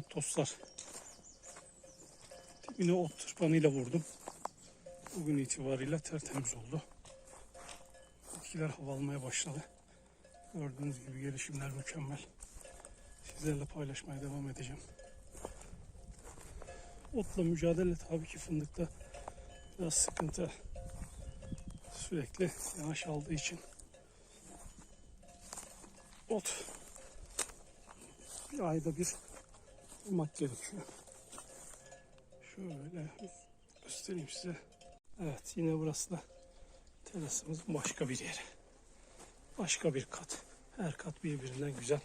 Evet dostlar. Dibine ot tırpanıyla vurdum. Bugün itibariyle tertemiz oldu. Bitkiler hava almaya başladı. Gördüğünüz gibi gelişimler mükemmel. Sizlerle paylaşmaya devam edeceğim. Otla mücadele tabii ki fındıkta biraz sıkıntı. Sürekli yağış aldığı için ot bir ayda bir bulmak gerekiyor. Şöyle göstereyim size. Evet yine burası da terasımızın başka bir yeri. Başka bir kat. Her kat birbirinden güzel.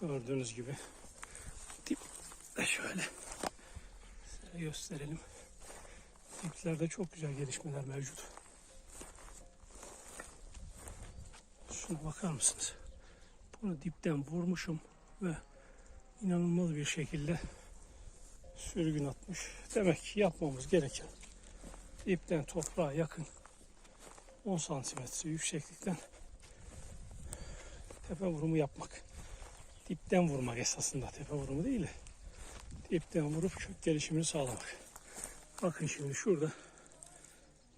Gördüğünüz gibi. Dip de şöyle size gösterelim. Diplerde çok güzel gelişmeler mevcut. Şuna bakar mısınız? Bunu dipten vurmuşum ve inanılmaz bir şekilde sürgün atmış. Demek ki yapmamız gereken dipten toprağa yakın 10 santimetre yükseklikten tepe vurumu yapmak. Dipten vurmak esasında tepe vurumu değil de dipten vurup kök gelişimini sağlamak. Bakın şimdi şurada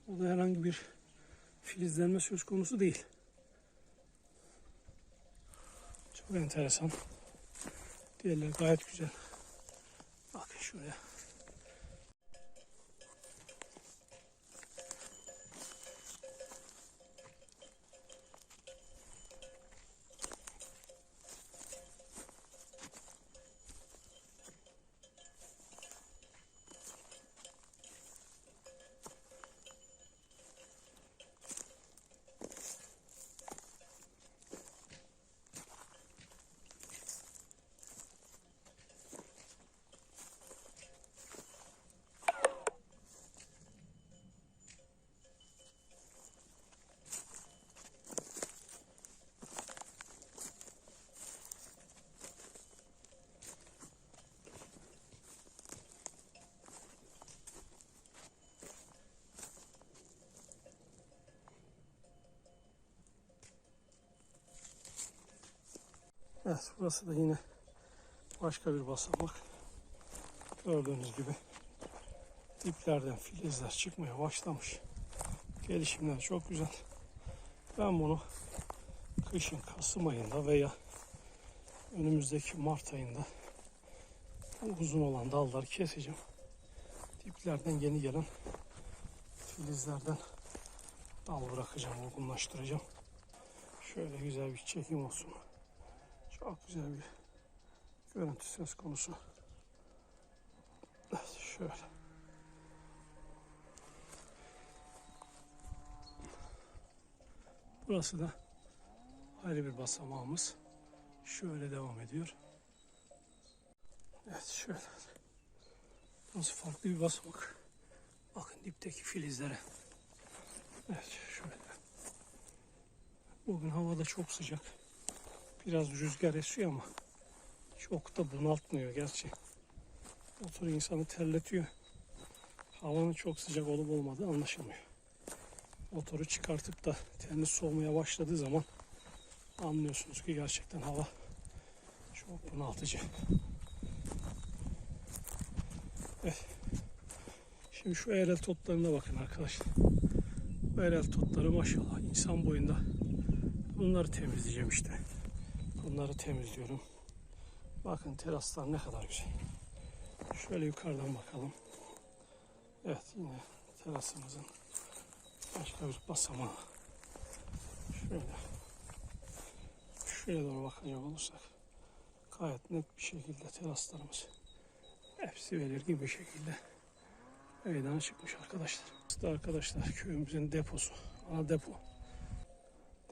burada herhangi bir filizlenme söz konusu değil. Çok enteresan. Diğerleri gayet güzel. Bakın şuraya. Evet burası da yine başka bir basamak. Gördüğünüz gibi diplerden filizler çıkmaya başlamış. Gelişimler çok güzel. Ben bunu kışın Kasım ayında veya önümüzdeki Mart ayında bu uzun olan dalları keseceğim. Diplerden yeni gelen filizlerden dal bırakacağım, olgunlaştıracağım. Şöyle güzel bir çekim olsun. Çok güzel bir görüntü söz konusu. Evet, şöyle. Burası da ayrı bir basamağımız. Şöyle devam ediyor. Evet şöyle. Burası farklı bir basamak. Bakın dipteki filizlere. Evet şöyle. Bugün havada çok sıcak. Biraz rüzgar esiyor ama çok da bunaltmıyor gerçi. Motor insanı terletiyor. Havanın çok sıcak olup olmadığı anlaşılmıyor. Motoru çıkartıp da temiz soğumaya başladığı zaman anlıyorsunuz ki gerçekten hava çok bunaltıcı. Evet. Şimdi şu erel totlarına bakın arkadaşlar. Bu erel totları maşallah insan boyunda. Bunları temizleyeceğim işte. Bunları temizliyorum. Bakın teraslar ne kadar güzel. Şöyle yukarıdan bakalım. Evet yine terasımızın başka bir basamağı. Şöyle. Şuraya doğru bakacak olursak gayet net bir şekilde teraslarımız hepsi belirgin bir şekilde meydana çıkmış arkadaşlar. İşte arkadaşlar köyümüzün deposu, ana depo.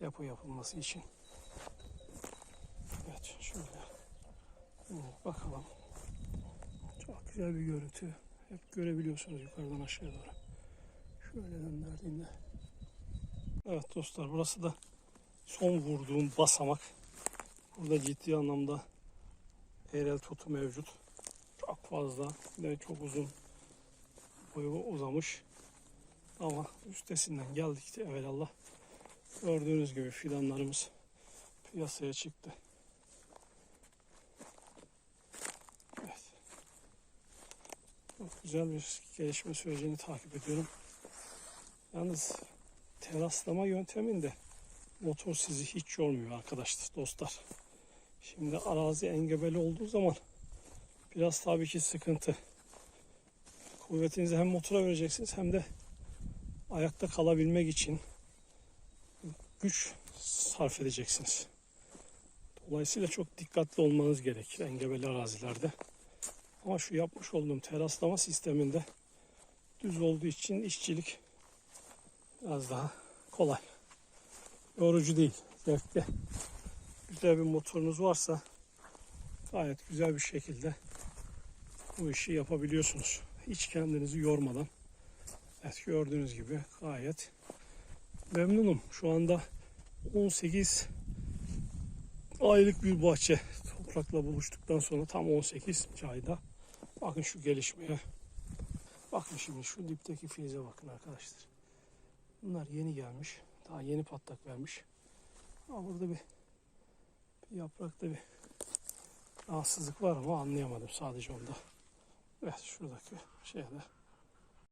Depo yapılması için şöyle. Evet, bakalım. Çok güzel bir görüntü. Hep görebiliyorsunuz yukarıdan aşağıya doğru. Şöyle döndürdüğümde. Evet dostlar burası da son vurduğum basamak. Burada ciddi anlamda eğrel tutu mevcut. Çok fazla ve çok uzun boyu uzamış. Ama üstesinden geldik de evvelallah. Gördüğünüz gibi fidanlarımız piyasaya çıktı. Çok güzel bir gelişme sürecini takip ediyorum. Yalnız teraslama yönteminde motor sizi hiç yormuyor arkadaşlar, dostlar. Şimdi arazi engebeli olduğu zaman biraz tabii ki sıkıntı. Kuvvetinizi hem motora vereceksiniz hem de ayakta kalabilmek için güç sarf edeceksiniz. Dolayısıyla çok dikkatli olmanız gerekir engebeli arazilerde. Ama şu yapmış olduğum teraslama sisteminde düz olduğu için işçilik biraz daha kolay. Yorucu değil. Zevkli. Güzel bir motorunuz varsa gayet güzel bir şekilde bu işi yapabiliyorsunuz. Hiç kendinizi yormadan. Evet gördüğünüz gibi gayet memnunum. Şu anda 18 aylık bir bahçe toprakla buluştuktan sonra tam 18 ayda. Bakın şu gelişmeye. Bakın şimdi şu dipteki filize bakın arkadaşlar. Bunlar yeni gelmiş. Daha yeni patlak vermiş. Ama burada bir, bir yaprakta bir rahatsızlık var ama anlayamadım sadece onda. Evet şuradaki şeyde